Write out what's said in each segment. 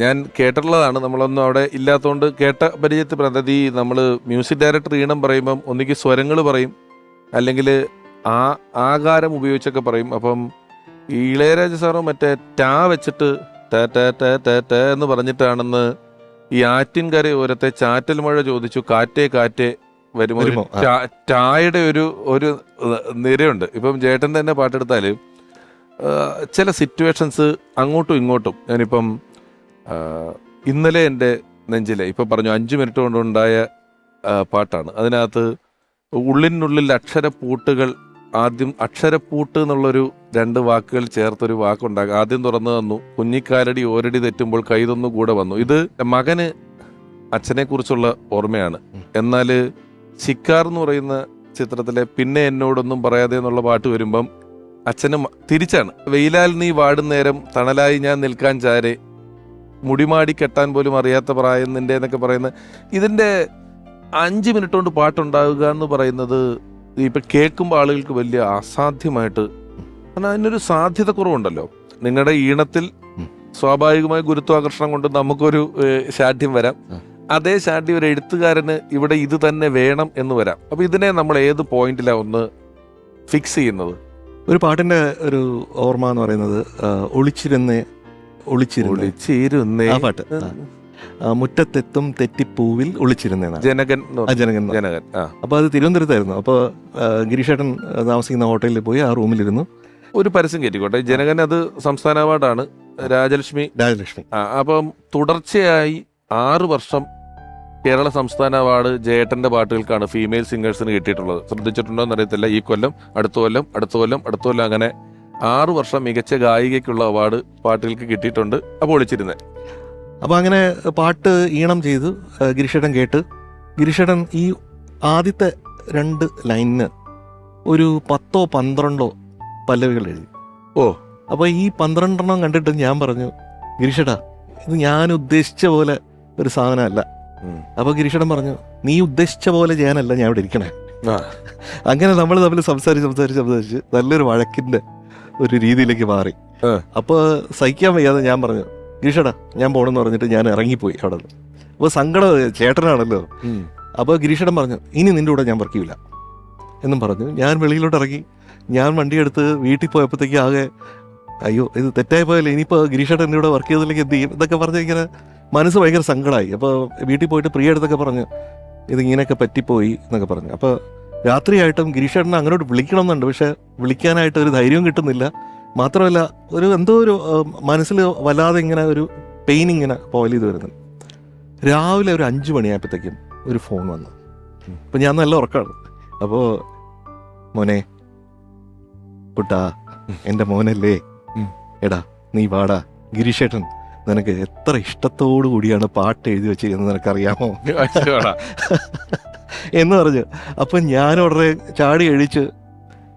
ഞാൻ കേട്ടിട്ടുള്ളതാണ്. നമ്മളൊന്നും അവിടെ ഇല്ലാത്തതുകൊണ്ട് കേട്ട പരിചയത്തിൽ പ്രതി നമ്മൾ മ്യൂസിക് ഡയറക്ടർ ഈണം പറയുമ്പം ഒന്നുകിൽ സ്വരങ്ങൾ പറയും. അല്ലെങ്കിൽ ആ ആകാരം ഉപയോഗിച്ചൊക്കെ പറയും. അപ്പം ഇളയരാജ സാറും മറ്റേ ടാ വെച്ചിട്ട് ട ട ട ട ട എന്ന് പറഞ്ഞിട്ടാണെന്ന് ഈ ആറ്റിൻകര ഓരത്തെ ചാറ്റൽ മഴ ചോദിച്ചു കാറ്റേ കാറ്റേ വരുമോ? ടായുടെ ഒരു ഒരു നിരയുണ്ട്. ഇപ്പം ചേട്ടൻ തന്നെ പാട്ടെടുത്താൽ ചില സിറ്റുവേഷൻസ് അങ്ങോട്ടും ഇങ്ങോട്ടും. ഞാനിപ്പം ഇന്നലെ എന്റെ നെഞ്ചിലെ ഇപ്പം പറഞ്ഞു അഞ്ച് മിനിറ്റ് കൊണ്ടുണ്ടായ പാട്ടാണ്. അതിനകത്ത് ഉള്ളിനുള്ളിൽ അക്ഷരപ്പൂട്ടുകൾ ആദ്യം അക്ഷരപ്പൂട്ട് എന്നുള്ളൊരു രണ്ട് വാക്കുകൾ ചേർത്തൊരു വാക്കുണ്ടാകും ആദ്യം തുറന്നു തന്നു. കുഞ്ഞിക്കാലടി ഓരടി തെറ്റുമ്പോൾ കൈതൊന്നു കൂടെ വന്നു. ഇത് മകന് അച്ഛനെക്കുറിച്ചുള്ള ഓർമ്മയാണ്. എന്നാൽ ശിക്കാർ എന്ന് പറയുന്ന ചിത്രത്തിലെ പിന്നെ എന്നോടൊന്നും പറയാതെ എന്നുള്ള പാട്ട് വരുമ്പം അച്ഛനും തിരിച്ചാണ്. വെയിലാൽ നീ വാടുന്നേരം നേരം തണലായി ഞാൻ നിൽക്കാൻ ചാരെ മുടിമാടി കെട്ടാൻ പോലും അറിയാത്ത പ്രായം നിന്റെ എന്നൊക്കെ പറയുന്നത് ഇതിന്റെ അഞ്ച് മിനിറ്റ് കൊണ്ട് പാട്ടുണ്ടാവുക എന്ന് പറയുന്നത് ഇപ്പം കേൾക്കുമ്പോൾ ആളുകൾക്ക് വലിയ അസാധ്യമായിട്ട് കാരണം അതിനൊരു സാധ്യത കുറവുണ്ടല്ലോ. നിങ്ങളുടെ ഈണത്തിൽ. സ്വാഭാവികമായ ഗുരുത്വാകർഷണം കൊണ്ട് നമുക്കൊരു ശാഠ്യം വരാം. അതേ ശാഠ്യം ഒരു എഴുത്തുകാരന് ഇവിടെ ഇത് തന്നെ വേണം എന്ന് വരാം. അപ്പോൾ ഇതിനെ നമ്മൾ ഏത് പോയിന്റിലാണ് ഒന്ന് ഫിക്സ് ചെയ്യുന്നത്? ഒരു പാട്ടിന്റെ ഒരു ഓർമ്മ എന്ന് പറയുന്നത് ഒളിച്ചിരുന്ന് ഒളിച്ചിരുന്ന്. ഒളിച്ചിരുന്നേ. ആ പാട്ട്. ആ. മുറ്റത്തെത്തും തെറ്റിപ്പൂവിൽ ഒളിച്ചിരുന്നേന്നാണ്. ജനകൻ എന്ന് ആ പറയും. ജനകൻ ജനകൻ ആ. അപ്പോൾ അത് തിരുവനന്തപുരത്തായിരുന്നു. അപ്പോൾ ഗിരീഷേട്ടൻ താമസിക്കുന്ന ഹോട്ടലിൽ പോയി ആ റൂമിലിരുന്നു. ഒരു പരസ്യം കയറ്റിക്കോട്ടെ ജനകൻ അത് സംസ്ഥാന അവാർഡാണ്. രാജലക്ഷ്മി. രാജലക്ഷ്മി. ആ, അപ്പം തുടർച്ചയായി ആറ് വർഷം കേരള സംസ്ഥാന അവാർഡ് ജയേട്ടന്റെ പാട്ടുകൾക്കാണ് ഫീമെയിൽ സിംഗേഴ്സിന് കിട്ടിയിട്ടുള്ളത്. ശ്രദ്ധിച്ചിട്ടുണ്ടോ എന്നറിയത്തില്ല ഈ കൊല്ലം അടുത്ത കൊല്ലം അടുത്ത കൊല്ലം അടുത്ത കൊല്ലം അങ്ങനെ ആറ് വർഷം മികച്ച ഗായികയ്ക്കുള്ള അവാർഡ് പാട്ടുകൾക്ക് കിട്ടിയിട്ടുണ്ട്. അപ്പോൾ ഒളിച്ചിരുന്നത് അപ്പോൾ അങ്ങനെ പാട്ട് ഈണം ചെയ്തു ഗിരിഷേടൻ കേട്ട്. ഗിരിഷേടൻ ഈ ആദ്യത്തെ രണ്ട് ലൈനിന് ഒരു പത്തോ പന്ത്രണ്ടോ പല്ലവികൾ എഴുതി. ഓ. അപ്പോൾ ഈ പന്ത്രണ്ടെണ്ണം കണ്ടിട്ട് ഞാൻ പറഞ്ഞു ഗിരിഷടാ ഇത് ഞാൻ ഉദ്ദേശിച്ച പോലെ ഒരു സാധനമല്ല. അപ്പോൾ ഗിരിഷടൻ പറഞ്ഞു നീ ഉദ്ദേശിച്ച പോലെ ചെയ്യാനല്ല ഞാൻ ഇവിടെ ഇരിക്കണേ. അങ്ങനെ നമ്മൾ തമ്മിൽ സംസാരിച്ച് സംസാരിച്ച് സംസാരിച്ച് നല്ലൊരു വഴക്കിന്റെ ഒരു രീതിയിലേക്ക് മാറി. അപ്പോൾ സഹിക്കാൻ വയ്യാതെ ഞാൻ പറഞ്ഞു ഗിരീഷടാ ഞാൻ പോണെന്ന് പറഞ്ഞിട്ട് ഞാൻ ഇറങ്ങിപ്പോയി അവിടെ നിന്ന്. അപ്പോൾ സങ്കടം ചേട്ടനാണല്ലോ. അപ്പോൾ ഗിരീഷടൻ പറഞ്ഞു ഇനി നിന്റെ കൂടെ ഞാൻ വർക്ക് ചെയ്യില്ല എന്നും പറഞ്ഞു ഞാൻ വെളിയിലോട്ട് ഇറങ്ങി ഞാൻ വണ്ടി എടുത്ത് വീട്ടിൽ പോയപ്പോഴത്തേക്ക് ആകെ അയ്യോ ഇത് തെറ്റായി പോയല്ലേ ഇനിയിപ്പോൾ ഗിരീഷേട്ടൻ എന്റെ കൂടെ വർക്ക് ചെയ്തില്ലെങ്കിൽ എന്ത് ചെയ്യും? ഇതൊക്കെ പറഞ്ഞ് ഇങ്ങനെ മനസ്സ് ഭയങ്കര സങ്കടമായി അപ്പോൾ വീട്ടിൽ പോയിട്ട് പ്രിയ എടുത്തൊക്കെ പറഞ്ഞു ഇതിങ്ങനെയൊക്കെ പറ്റിപ്പോയി എന്നൊക്കെ പറഞ്ഞു. അപ്പോൾ രാത്രിയായിട്ടും ഗിരീഷേട്ടനെ അങ്ങോട്ട് വിളിക്കണം എന്നുണ്ട് പക്ഷെ വിളിക്കാനായിട്ട് ഒരു ധൈര്യവും കിട്ടുന്നില്ല. മാത്രമല്ല ഒരു എന്തോ ഒരു മനസ്സിൽ വല്ലാതെ ഇങ്ങനെ ഒരു പെയിൻ ഇങ്ങനെ പോയിൽ ചെയ്ത് വരുന്നു രാവിലെ ഒരു അഞ്ച് മണിയായപ്പോഴത്തേക്കും ഒരു ഫോൺ വന്നു. അപ്പം ഞാൻ നല്ല ഉറക്കമാണ് അപ്പോൾ മോനെ കുട്ടാ എന്റെ മോനല്ലേ. എടാ നീ വാടാ. ഗിരീഷേട്ടൻ നിനക്ക് എത്ര ഇഷ്ടത്തോടു കൂടിയാണ് പാട്ട് എഴുതി വെച്ചിരിക്കുന്നത് നിനക്കറിയാമോ. എന്ന് പറഞ്ഞു. അപ്പം ഞാൻ ഉടനെ ചാടി എഴിച്ച്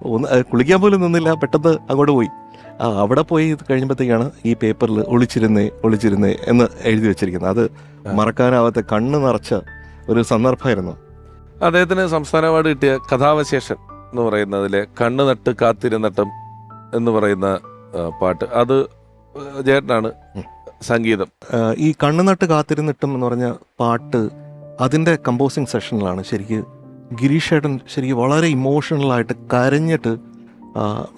ഒന്ന് കുളിക്കാൻ പോലും നിന്നില്ല. പെട്ടെന്ന് അങ്ങോട്ട് പോയി. ആ അവിടെ പോയി കഴിയുമ്പോഴത്തേക്കാണ് ഈ പേപ്പറിൽ ഒളിച്ചിരുന്നേ ഒളിച്ചിരുന്നേ എന്ന് എഴുതി വെച്ചിരിക്കുന്നത്. അത്. മറക്കാനാവാത്ത കണ്ണ് നിറച്ച ഒരു സന്ദർഭമായിരുന്നു. അദ്ദേഹത്തിന് സംസ്ഥാന അവാർഡ് കിട്ടിയ കഥാവശേഷം എന്ന് പറയുന്നതിലെ കണ്ണ് നട്ട് കാത്തിരുന്നട്ടം എന്ന് പറയുന്ന പാട്ട്. അത് ജേട്ടനാണ് സംഗീതം. ഈ കണ്ണുനട്ട് കാത്തിരുന്നിട്ടും എന്ന് പറഞ്ഞ പാട്ട് അതിന്റെ കമ്പോസിങ് സെഷനിലാണ് ശരിക്ക് ഗിരീഷേട്ടൻ ശരിക്കും വളരെ ഇമോഷണലായിട്ട് കരഞ്ഞിട്ട്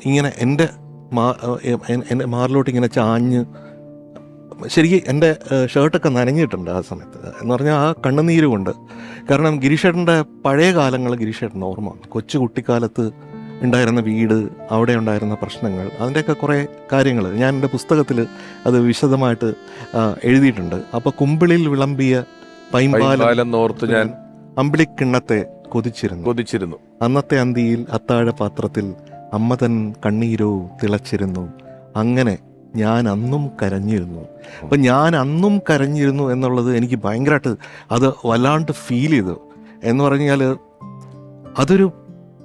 ഇങ്ങനെ എന്റെ മാ എന്റെ മാറിലോട്ട് ഇങ്ങനെ ചാഞ്ഞ് ശരിക്കും എന്റെ ഷർട്ടൊക്കെ നനഞ്ഞിട്ടുണ്ട് ആ സമയത്ത്. എന്ന് പറഞ്ഞാൽ ആ കണ്ണുനീര് കൊണ്ട്. കാരണം ഗിരീഷേട്ടന്റെ പഴയ കാലങ്ങൾ ഗിരീഷേട്ടൻ ഓർമ്മ. കൊച്ചു കുട്ടിക്കാലത്ത് ഉണ്ടായിരുന്ന വീട് അവിടെ ഉണ്ടായിരുന്ന പ്രശ്നങ്ങൾ അതിന്റെയൊക്കെ കുറേ കാര്യങ്ങൾ. ഞാൻ എന്റെ പുസ്തകത്തിൽ അത് വിശദമായിട്ട് എഴുതിയിട്ടുണ്ട്. അപ്പോൾ കുമ്പിളിൽ വിളമ്പിയ പൈമ്പാലം കാലം നോർത്ത് ഞാൻ അമ്പിളിക്കിണ്ണത്തെ കൊതിച്ചിരുന്നു. കൊതിച്ചിരുന്നു. അന്നത്തെ അന്തിയിൽ അത്താഴ പാത്രത്തിൽ അമ്മ തൻ കണ്ണീരോ തിളച്ചിരുന്നു. അങ്ങനെ ഞാൻ അന്നും കരഞ്ഞിരുന്നു. അപ്പം ഞാൻ അന്നും കരഞ്ഞിരുന്നു എന്നുള്ളത് എനിക്ക് ഭയങ്കരമായിട്ട് അത് വല്ലാണ്ട് ഫീൽ ചെയ്തു. എന്ന് പറഞ്ഞാൽ അതൊരു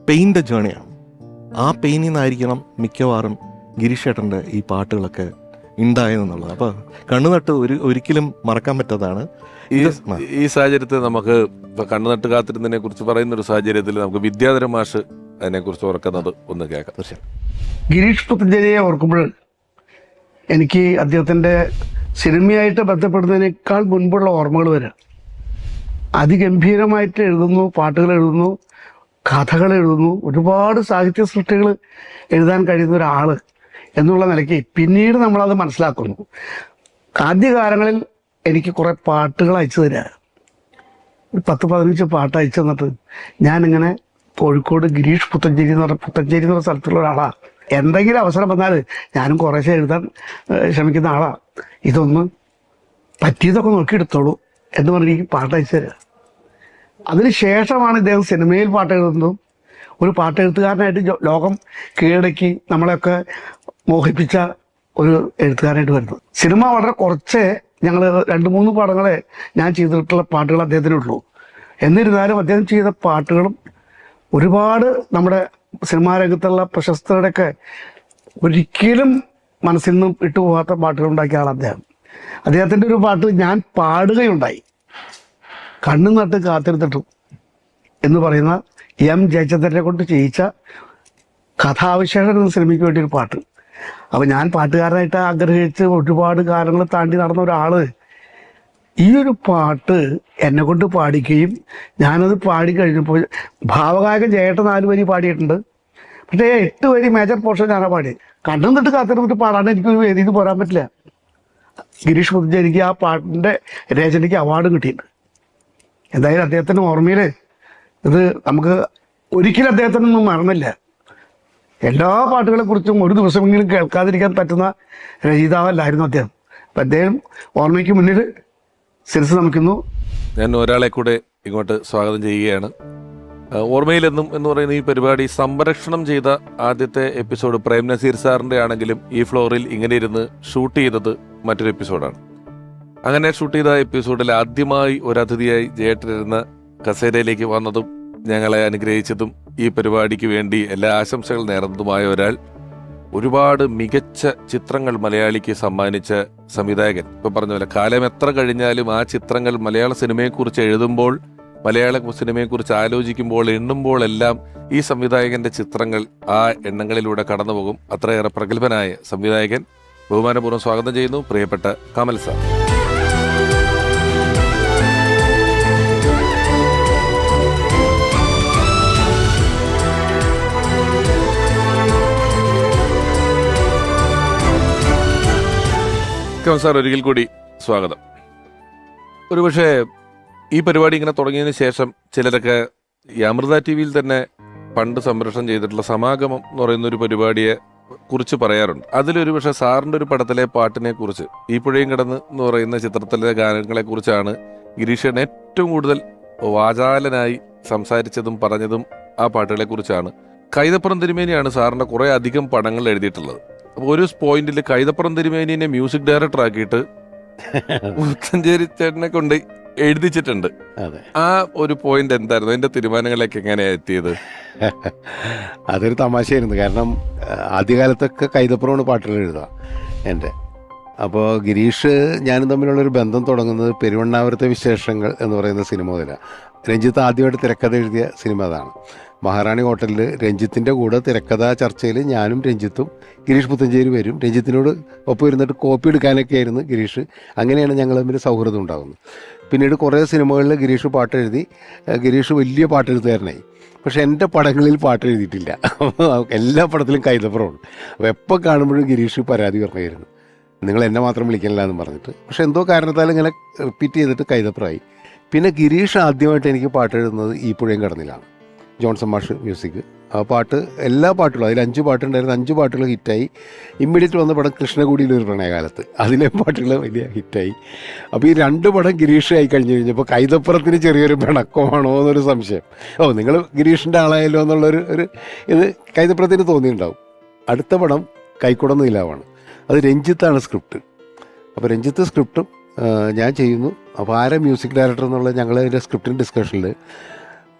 പെയിന്റെ ജേണിയാണ് ആ പെയിനിൽ നിന്നായിരിക്കണം മിക്കവാറും ഗിരീഷേട്ടന്റെ ഈ പാട്ടുകളൊക്കെ ഉണ്ടായതെന്നുള്ളത്. അപ്പോൾ കണ്ണുനട്ട് ഒരു ഒരിക്കലും മറക്കാൻ പറ്റാത്തതാണ്. ഈ സാഹചര്യത്തിൽ നമുക്ക് ഇപ്പൊ കണ്ണു നട്ട് കാത്തിരുന്നതിനെ കുറിച്ച് പറയുന്ന ഒരു സാഹചര്യത്തിൽ നമുക്ക് വിദ്യാധര മാഷ് അതിനെ കുറിച്ച് ഓർക്കുന്നത് ഒന്ന് കേൾക്കാം. തീർച്ചയായും ഗിരീഷ് പുത്തഞ്ചേരിയെ ഓർക്കുമ്പോൾ എനിക്ക് അദ്ദേഹത്തിന്റെ സിനിമയായിട്ട് ബന്ധപ്പെടുന്നതിനേക്കാൾ മുൻപുള്ള ഓർമ്മകൾ വരിക അതിഗംഭീരമായിട്ട് എഴുതുന്നു പാട്ടുകൾ എഴുതുന്നു കഥകൾ എഴുതുന്നു ഒരുപാട് സാഹിത്യ സൃഷ്ടികൾ എഴുതാൻ കഴിയുന്ന ഒരാൾ എന്നുള്ള നിലയ്ക്ക് പിന്നീട് നമ്മളത് മനസ്സിലാക്കുന്നു. ആദ്യകാലങ്ങളിൽ എനിക്ക് കുറേ പാട്ടുകൾ അയച്ചു തരാ. ഒരു പത്ത് പതിനഞ്ച് പാട്ട് അയച്ചു തന്നിട്ട് ഞാനിങ്ങനെ കോഴിക്കോട് ഗിരീഷ് പുത്തഞ്ചേരി എന്ന് പറഞ്ഞ പുത്തഞ്ചേരി എന്ന് പറഞ്ഞ സ്ഥലത്തുള്ള ഒരാളാണ് എന്തെങ്കിലും അവസരം വന്നാൽ ഞാനും കുറേശ്ശെ എഴുതാൻ ശ്രമിക്കുന്ന ആളാണ് ഇതൊന്ന് പറ്റിയതൊക്കെ നോക്കിയെടുത്തോളൂ എന്ന് പറഞ്ഞ് എനിക്ക് പാട്ട് അയച്ചു തരിക അതിന് ശേഷമാണ് ഇദ്ദേഹം സിനിമയിൽ പാട്ട് എഴുതുന്നതും ഒരു പാട്ടെഴുത്തുകാരനായിട്ട് ലോകം കീഴടക്കി നമ്മളെയൊക്കെ മോഹിപ്പിച്ച ഒരു എഴുത്തുകാരനായിട്ട് വരുന്നത്. സിനിമ വളരെ കുറച്ച് ഞങ്ങൾ രണ്ട് മൂന്ന് പടങ്ങളെ ഞാൻ ചെയ്തിട്ടുള്ള പാട്ടുകൾ അദ്ദേഹത്തിനുള്ളൂ എന്നിരുന്നാലും അദ്ദേഹം ചെയ്ത പാട്ടുകളും ഒരുപാട് നമ്മുടെ സിനിമാ രംഗത്തുള്ള പ്രശസ്തരുടെയൊക്കെ ഒരിക്കലും മനസ്സിൽ നിന്നും ഇട്ടുപോകാത്ത പാട്ടുകൾ ഉണ്ടാക്കിയ ആൾ അദ്ദേഹം. അദ്ദേഹത്തിന്റെ ഒരു പാട്ട് ഞാൻ പാടുകയുണ്ടായി. കണ്ണു നട്ട് കാത്തിരുത്തിട്ടു എന്ന് പറയുന്ന എം ജയചന്ദ്രനെ കൊണ്ട് ചെയ്യിച്ച കഥാവിശേഷം എന്ന സിനിമയ്ക്ക് വേണ്ടി ഒരു പാട്ട്. അപ്പം ഞാൻ പാട്ടുകാരനായിട്ട് ആഗ്രഹിച്ച് ഒരുപാട് കാലങ്ങൾ താണ്ടി നടന്ന ഒരാൾ. ഈ ഒരു പാട്ട് എന്നെ കൊണ്ട് പാടിക്കുകയും ഞാനത് പാടി കഴിഞ്ഞപ്പോൾ ഭാവഗായകൻ ചേട്ട നാല് വരി പാടിയിട്ടുണ്ട്. പക്ഷേ എട്ട് വരി മേജർ പോർഷൻ ഞാനാ പാടി കണ്ണും തൊട്ട് കാത്തിരുന്നിട്ട് പാടാണ്ട് എനിക്കൊരു വേദിയിൽ പോരാൻ പറ്റില്ല. ഗിരീഷ് മുദ്ജനിക്ക് ആ പാട്ടിന്റെ രചനയ്ക്ക് അവാർഡ് കിട്ടിയിട്ടുണ്ട്. എന്തായാലും അദ്ദേഹത്തിന്റെ ഓർമ്മയിൽ ഇത് നമുക്ക് ഒരിക്കലും അദ്ദേഹത്തിനൊന്നും മറന്നില്ല. എല്ലാ പാട്ടുകളെ കുറിച്ചും ഒരു ദിവസമെങ്കിലും കേൾക്കാതിരിക്കാൻ പറ്റുന്ന രചയിതാവല്ലായിരുന്നു അദ്ദേഹം. അപ്പം അദ്ദേഹം ഓർമ്മയ്ക്ക് മുന്നിൽ ശിരസ് നമിക്കുന്നു. ഞാൻ ഒരാളെ കൂടെ ഇങ്ങോട്ട് സ്വാഗതം ചെയ്യുകയാണ്. ഓർമ്മയിലെന്നും എന്ന് പറയുന്ന ഈ പരിപാടി സംരക്ഷണം ചെയ്ത ആദ്യത്തെ എപ്പിസോഡ് പ്രേം നസീർ സാറിന്റെ ആണെങ്കിലും ഈ ഫ്ലോറിൽ ഇങ്ങനെ ഇരുന്ന് ഷൂട്ട് ചെയ്തത് മറ്റൊരു എപ്പിസോഡാണ്. അങ്ങനെ ഷൂട്ട് ചെയ്ത എപ്പിസോഡിൽ ആദ്യമായി ഒരു അതിഥിയായി ജയേട്ടനിരുന്ന കസേരയിലേക്ക് വന്നതും ഞങ്ങളെ അനുഗ്രഹിച്ചതും ഈ പരിപാടിക്ക് വേണ്ടി എല്ലാ ആശംസകൾ നേർന്നതുമായ ഒരാൾ ഒരുപാട് മികച്ച ചിത്രങ്ങൾ മലയാളിക്ക് സമ്മാനിച്ച സംവിധായകൻ. ഇപ്പൊ പറഞ്ഞ പോലെ കാലം എത്ര കഴിഞ്ഞാലും ആ ചിത്രങ്ങൾ മലയാള സിനിമയെക്കുറിച്ച് എഴുതുമ്പോൾ മലയാള സിനിമയെക്കുറിച്ച് ആലോചിക്കുമ്പോൾ എണ്ണുമ്പോൾ എല്ലാം ഈ സംവിധായകന്റെ ചിത്രങ്ങൾ ആ എണ്ണങ്ങളിലൂടെ കടന്നുപോകും. അത്രയേറെ പ്രഗത്ഭനായ സംവിധായകൻ ബഹുമാനപൂർവം സ്വാഗതം ചെയ്യുന്നു. പ്രിയപ്പെട്ട കമൽ സാർ. കമൽ സാർ ഒരിക്കൽ കൂടി സ്വാഗതം. ഒരുപക്ഷെ ഈ പരിപാടി ഇങ്ങനെ തുടങ്ങിയതിന് ശേഷം ചിലരൊക്കെ ഈ അമൃത ടി വിയിൽ തന്നെ പണ്ട് സംരക്ഷണം ചെയ്തിട്ടുള്ള സമാഗമം എന്ന് പറയുന്ന ഒരു പരിപാടിയെ കുറിച്ച് പറയാറുണ്ട്. അതിലൊരു പക്ഷെ സാറിന്റെ ഒരു പടത്തിലെ പാട്ടിനെ കുറിച്ച് ഈ പുഴയും കിടന്ന് എന്ന് പറയുന്ന ചിത്രത്തിലെ ഗാനങ്ങളെ കുറിച്ചാണ് ഗിരീഷൻ ഏറ്റവും കൂടുതൽ വാചാലനായി സംസാരിച്ചതും പറഞ്ഞതും ആ പാട്ടുകളെ കുറിച്ചാണ്. കൈതപ്പുറം തിരുമേനിയാണ് സാറിന്റെ കുറെ അധികം പടങ്ങൾ എഴുതിയിട്ടുള്ളത്. ഒരു പോയിന്റിൽ കൈതപ്പുറം തിരുമേനിനെ മ്യൂസിക് ഡയറക്ടർ ആക്കിയിട്ട് മുത്തഞ്ചേരി ചേട്ടനെ കൊണ്ട് എഴുതിച്ചിട്ടുണ്ട്. ആ ഒരു പോയിന്റ് എന്തായിരുന്നു? അതിന്റെ തീരുമാനങ്ങളിലേക്ക് എങ്ങനെയാ എത്തിയത്? അതൊരു തമാശയായിരുന്നു. കാരണം ആദ്യകാലത്തൊക്കെ കൈതപ്പുറമാണ് പാട്ടുകൾ എഴുതുക എന്റെ. അപ്പോൾ ഗിരീഷ് ഞാനും തമ്മിലുള്ളൊരു ബന്ധം തുടങ്ങുന്നത് പെരുവണ്ണാപുരത്തെ വിശേഷങ്ങൾ എന്ന് പറയുന്ന സിനിമ മുതലാണ് രഞ്ജിത്ത് ആദ്യമായിട്ട് തിരക്കഥ എഴുതിയ സിനിമ അതാണ്. മഹാറാണി ഹോട്ടലിൽ രഞ്ജിത്തിന്റെ കൂടെ തിരക്കഥാ ചർച്ചയിൽ ഞാനും രഞ്ജിത്തും ഗിരീഷ് പുത്തഞ്ചേരി വരും. രഞ്ജിത്തിനോട് ഒപ്പം ഇരുന്നിട്ട് കോപ്പി എടുക്കാനൊക്കെ ആയിരുന്നു ഗിരീഷ്. അങ്ങനെയാണ് ഞങ്ങൾ തമ്മിൽ സൗഹൃദം ഉണ്ടാകുന്നത് പിന്നീട് കുറേ സിനിമകളിൽ ഗിരീഷ് പാട്ട് എഴുതി ഗിരീഷ് വലിയ പാട്ടെഴുത്തുകാരനായി. പക്ഷെ എന്റെ പടങ്ങളിൽ പാട്ട് എഴുതിയിട്ടില്ല എല്ലാ പടത്തിലും കൈതപ്പുറമാണ് അപ്പോൾ എപ്പോൾ കാണുമ്പോഴും ഗിരീഷ് പരാതി പറഞ്ഞായിരുന്നു. നിങ്ങൾ എന്നെ മാത്രം വിളിക്കണില്ല എന്ന് പറഞ്ഞിട്ട്. പക്ഷെ എന്തോ കാരണത്താൽ ഇങ്ങനെ റിപ്പീറ്റ് ചെയ്തിട്ട് കൈതപ്പുറമായി. പിന്നെ ഗിരീഷ് ആദ്യമായിട്ട് എനിക്ക് പാട്ട് എഴുതുന്നത് ഈ പുഴയും കടന്നിലാണ്. ജോൺസൺ മാഷ് മ്യൂസിക്. ആ പാട്ട് എല്ലാ പാട്ടുകളും അതിൽ അഞ്ച് പാട്ടുണ്ടായിരുന്നു അഞ്ച് പാട്ടുകൾ ഹിറ്റായി. ഇമ്മീഡിയറ്റ് വന്ന പടം കൃഷ്ണകുടിയിൽ ഒരു പ്രണയകാലത്ത്. അതിലെ പാട്ടുകൾ വലിയ ഹിറ്റായി. അപ്പോൾ ഈ രണ്ട് പടം ഗിരീഷ് ആയി കഴിഞ്ഞ് കഴിഞ്ഞപ്പോൾ കൈതപ്പുറത്തിന് ചെറിയൊരു പിണക്കമാണോ എന്നൊരു സംശയം. ഓ നിങ്ങൾ ഗിരീഷിന്റെ ആളായല്ലോ എന്നുള്ളൊരു ഒരു ഇത് കൈതപ്പുറത്തിന് തോന്നിയിട്ടുണ്ടാവും. അടുത്ത പടം കൈക്കുടം നിലാവാണ്. അത് രഞ്ജിത്താണ് സ്ക്രിപ്റ്റ്. അപ്പോൾ രഞ്ജിത്ത് സ്ക്രിപ്റ്റും ഞാൻ ചെയ്യുന്നു. അപ്പോൾ ആരാ മ്യൂസിക് ഡയറക്ടർ എന്നുള്ളത് ഞങ്ങൾ അതിന്റെ സ്ക്രിപ്റ്റിന്റെ ഡിസ്കഷനിൽ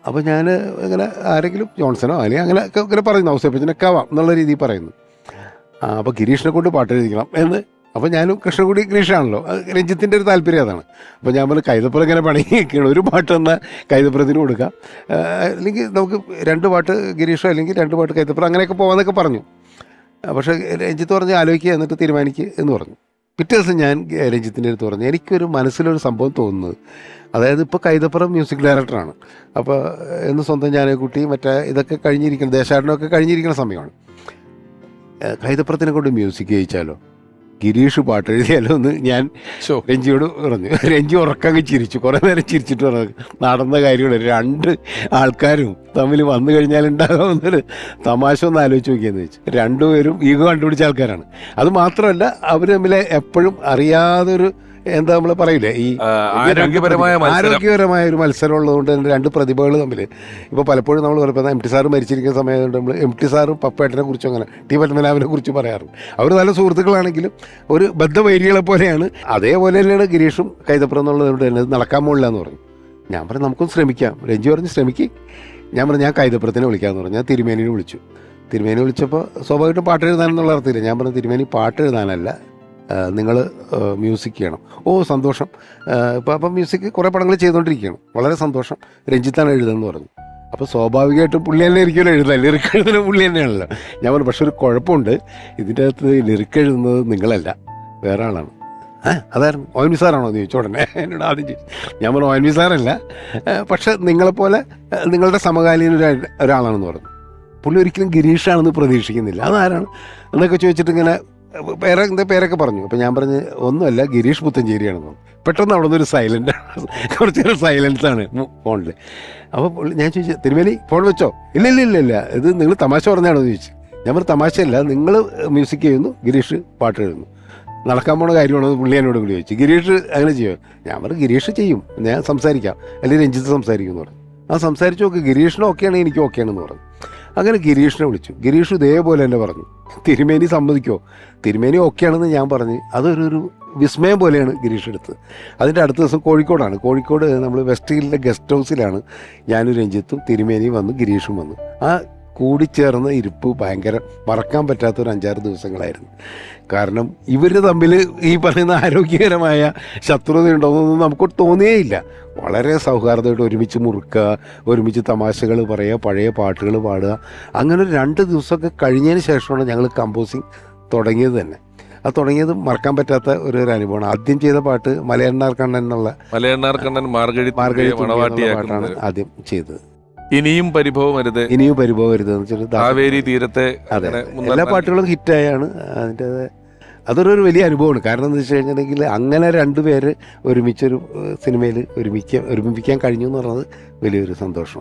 അപ്പോൾ ഞാൻ അങ്ങനെ ആരെങ്കിലും ജോൺസനോ അല്ലെങ്കിൽ അങ്ങനെ ഇങ്ങനെ പറയുന്നു ഔസേപ്പച്ചനൊക്കെ ആവാം എന്നുള്ള രീതിയിൽ പറയുന്നു. അപ്പോൾ ഗിരീഷിനെ കൊണ്ട് പാട്ട് എഴുതിക്കണം എന്ന്. അപ്പോൾ ഞാനും കൃഷ്ണകുടി ഗിരീഷാണല്ലോ. രഞ്ജിത്തിന്റെ ഒരു താല്പര്യം അതാണ്. അപ്പോൾ ഞാൻ പറഞ്ഞു കൈതപ്പുറം ഇങ്ങനെ പണിയൊക്കെയാണ്. ഒരു പാട്ട് എന്നാൽ കൈതപ്പുറത്തിന് കൊടുക്കാം. അല്ലെങ്കിൽ നമുക്ക് രണ്ട് പാട്ട് ഗിരീഷോ അല്ലെങ്കിൽ രണ്ട് പാട്ട് കൈതപ്പുറം അങ്ങനെയൊക്കെ പോകാമെന്നൊക്കെ പറഞ്ഞു. പക്ഷേ രഞ്ജിത്ത് പറഞ്ഞ് ആലോചിക്കുക എന്നിട്ട് തീരുമാനിക്കുക എന്ന് പറഞ്ഞു. പിറ്റേ ദിവസം ഞാൻ രഞ്ജിത്തിന്റെ അടുത്ത് പറഞ്ഞു എനിക്കൊരു മനസ്സിലൊരു സംഭവം തോന്നുന്നത് അതായത് ഇപ്പോൾ കൈതപ്പുറം മ്യൂസിക് ഡയറക്ടറാണ്. അപ്പോൾ എന്ന് സ്വന്തം ഞാനക്കുട്ടി മറ്റേ ഇതൊക്കെ കഴിഞ്ഞിരിക്കുന്ന ദേശാടനമൊക്കെ കഴിഞ്ഞിരിക്കുന്ന സമയമാണ്. കൈതപ്പുറത്തിനെ കൊണ്ട് മ്യൂസിക് ചെയ്യിച്ചാലോ ഗിരീഷ് പാട്ട് എഴുതിയാലോ എന്ന് ഞാൻ. രഞ്ജിയോട് പറഞ്ഞു. രഞ്ജി ഉറക്കങ്ങ് ചിരിച്ചു. കുറേ നേരം ചിരിച്ചിട്ട് പറഞ്ഞു. നടന്ന കാര്യങ്ങൾ രണ്ട് ആൾക്കാരും തമ്മിൽ വന്നു കഴിഞ്ഞാൽ ഉണ്ടാകാവുന്നൊരു തമാശ ഒന്ന് ആലോചിച്ച് നോക്കിയെന്ന് വെച്ചു. രണ്ടുപേരും ഈഗോ കണ്ടുപിടിച്ച ആൾക്കാരാണ്. അത് മാത്രമല്ല അവർ തമ്മിൽ എപ്പോഴും അറിയാതൊരു എന്താ നമ്മൾ പറയില്ലേ? ഈ ആരോഗ്യപരമായ ആരോഗ്യപരമായ ഒരു മത്സരം. ഉള്ളതുകൊണ്ട് തന്നെ രണ്ട് പ്രതിഭകൾ തമ്മിൽ ഇപ്പോൾ പലപ്പോഴും നമ്മൾ പറയുന്നത് എം ടി സാറ് മരിച്ചിരിക്കുന്ന സമയത്ത് നമ്മൾ എം ടി സാറും പപ്പേട്ടനെ കുറിച്ചും അങ്ങനെ ടി പത്മനാഭനെ കുറിച്ച് പറയാറുണ്ട്. അവർ നല്ല സുഹൃത്തുക്കളാണെങ്കിലും ഒരു ബദ്ധവൈരികളെ പോലെയാണ്. അതേപോലെ തന്നെയാണ് ഗിരീഷും കൈതപ്പുറം എന്നുള്ളത് തന്നെ നടക്കാൻ പോകില്ല എന്ന് പറഞ്ഞു ഞാൻ പറഞ്ഞു നമുക്കൊന്ന് ശ്രമിക്കാം. രഞ്ജി പറഞ്ഞ് ശ്രമിക്കി. ഞാൻ പറഞ്ഞു ഞാൻ കൈതപ്പുറത്തിനെ വിളിക്കാമെന്ന് പറഞ്ഞു. ഞാൻ തിരുമേനിനെ വിളിച്ചു. തിരുമേനി വിളിച്ചപ്പോൾ സ്വാഭാവികമായിട്ടും പാട്ട് എഴുതാനെന്നുള്ള അർത്ഥമില്ല. ഞാൻ പറഞ്ഞു തിരുമേനി പാട്ട് എഴുതാനല്ല നിങ്ങൾ മ്യൂസിക് ചെയ്യണം. ഓ സന്തോഷം. ഇപ്പം അപ്പം മ്യൂസിക് കുറേ പടങ്ങൾ ചെയ്തുകൊണ്ടിരിക്കുകയാണ് വളരെ സന്തോഷം. രഞ്ജിത്താണ് എഴുതുന്നത് പറഞ്ഞു. അപ്പോൾ സ്വാഭാവികമായിട്ടും പുള്ളി തന്നെ ഇരിക്കുമല്ലോ എഴുതാൻ ലിറിക്ക് എഴുതുന്ന പുള്ളി തന്നെയാണല്ലോ. ഞാൻ പറഞ്ഞു പക്ഷെ ഒരു കുഴപ്പമുണ്ട്. ഇതിന്റെ അകത്ത് ലിറിക്ക് എഴുതുന്നത് നിങ്ങളല്ല വേറെ ആളാണ്. അതായിരുന്നു. ഒ എൻ വി സാറാണോ എന്ന് ചോദിച്ചു ഉടനെ? എന്നോട് ആദ്യം ചോദിച്ചു. ഞാൻ പറഞ്ഞു ഒ എൻ വി സാറല്ല പക്ഷെ നിങ്ങളെപ്പോലെ നിങ്ങളുടെ സമകാലീന ഒരു ഒരാളാണെന്ന് പറഞ്ഞു. പുള്ളി ഒരിക്കലും ഗിരീഷാണെന്ന് പ്രതീക്ഷിക്കുന്നില്ല. അതാരാണ്? എന്നൊക്കെ ചോദിച്ചിട്ട് ഇങ്ങനെ പേരെ എന്താ പേരൊക്കെ പറഞ്ഞു. അപ്പം ഞാൻ പറഞ്ഞ് ഒന്നുമല്ല ഗിരീഷ് പുത്തഞ്ചേരിയാണെന്ന് പെട്ടെന്ന് അവിടെ നിന്ന് ഒരു സൈലന്റ് കുറച്ച് നേരം സൈലൻസ് ആണ് ഫോണിൽ അപ്പോൾ ഞാൻ ചോദിച്ചു തിരുമേനി ഫോൺ വെച്ചോ? ഇല്ല ഇല്ല ഇല്ല ഇല്ല ഇത് നിങ്ങൾ തമാശ പറഞ്ഞാണോ എന്ന് ചോദിച്ചു. ഞാൻ പറഞ്ഞു തമാശയല്ല നിങ്ങൾ മ്യൂസിക് ചെയ്യുന്നു ഗിരീഷ് പാട്ട് എഴുതുന്നു. നടക്കാൻ പോണ കാര്യമാണോ? എന്ന് പുള്ളി എന്നോട് കൂടി ചോദിച്ചു ഗിരീഷ് അങ്ങനെ ചെയ്യുമോ ഞാൻ പറഞ്ഞു ഗിരീഷ് ചെയ്യും ഞാൻ സംസാരിക്കാം. അല്ലെങ്കിൽ രഞ്ജിത്ത് സംസാരിക്കും എന്ന് പറഞ്ഞു. ആ സംസാരിച്ചു നോക്ക് ഗിരീഷിന് ഓക്കെയാണെങ്കിൽ എനിക്ക് ഓക്കെയാണെന്ന് പറഞ്ഞു. അങ്ങനെ ഗിരീഷിനെ വിളിച്ചു. ഗിരീഷ് ഇതേപോലെ തന്നെ പറഞ്ഞു. തിരുമേനി സമ്മതിക്കോ? തിരുമേനി ഓക്കെയാണെന്ന് ഞാൻ പറഞ്ഞ്. അതൊരു ഒരു വിസ്മയം പോലെയാണ് ഗിരീഷ് എടുത്തത് അതിന്റെ അടുത്ത ദിവസം കോഴിക്കോടാണ്. കോഴിക്കോട് നമ്മൾ വെസ്റ്റ് ഹില്ലിലെ ഗസ്റ്റ് ഹൗസിലാണ്. ഞാനും രഞ്ജിത്തും തിരുമേനിയും വന്നു ഗിരീഷും വന്നു. ആ കൂടിച്ചേർന്ന ഇരിപ്പ് ഭയങ്കര മറക്കാൻ പറ്റാത്ത ഒരു അഞ്ചാറ് ദിവസങ്ങളായിരുന്നു. കാരണം ഇവർ തമ്മിൽ ഈ പറയുന്ന ആരോഗ്യകരമായ ശത്രുത ഉണ്ടോയെന്നൊന്നും നമുക്ക് തോന്നിയേയില്ല. വളരെ സൗഹാർദ്ദമായിട്ട് ഒരുമിച്ച് മുറുക്കുക ഒരുമിച്ച് തമാശകൾ പറയുക പഴയ പാട്ടുകൾ പാടുക. അങ്ങനെ ഒരു രണ്ട് ദിവസമൊക്കെ കഴിഞ്ഞതിന് ശേഷമാണ് ഞങ്ങൾ കമ്പോസിങ് തുടങ്ങിയത് തന്നെ. അത് തുടങ്ങിയത് മറക്കാൻ പറ്റാത്ത ഒരു ഒരു അനുഭവമാണ്. ആദ്യം ചെയ്ത പാട്ട് മലയണ്ണാർ കണ്ണൻ എന്നുള്ള മലയണ്ണാർ കണ്ണൻ മാർഗഴി മാർഗഴി പാട്ടാണ് ആദ്യം ചെയ്തത്. ഇനിയും പരിഭവം വരുത്. ഇനിയും പരിഭവരുതെന്ന് വെച്ചിട്ട് ദാസ- കാവേരി തീരത്തെ അതെ എല്ലാ പാട്ടുകളും ഹിറ്റായാണ്. അതിന്റെ അതൊരു വലിയ അനുഭവമാണ്. കാരണം എന്താ വെച്ച് കഴിഞ്ഞിട്ടുണ്ടെങ്കിൽ അങ്ങനെ രണ്ടുപേര് ഒരുമിച്ചൊരു സിനിമയിൽ ഒരുമിക്കാൻ ഒരുമിപ്പിക്കാൻ കഴിഞ്ഞു എന്ന് പറയുന്നത് വലിയൊരു സന്തോഷം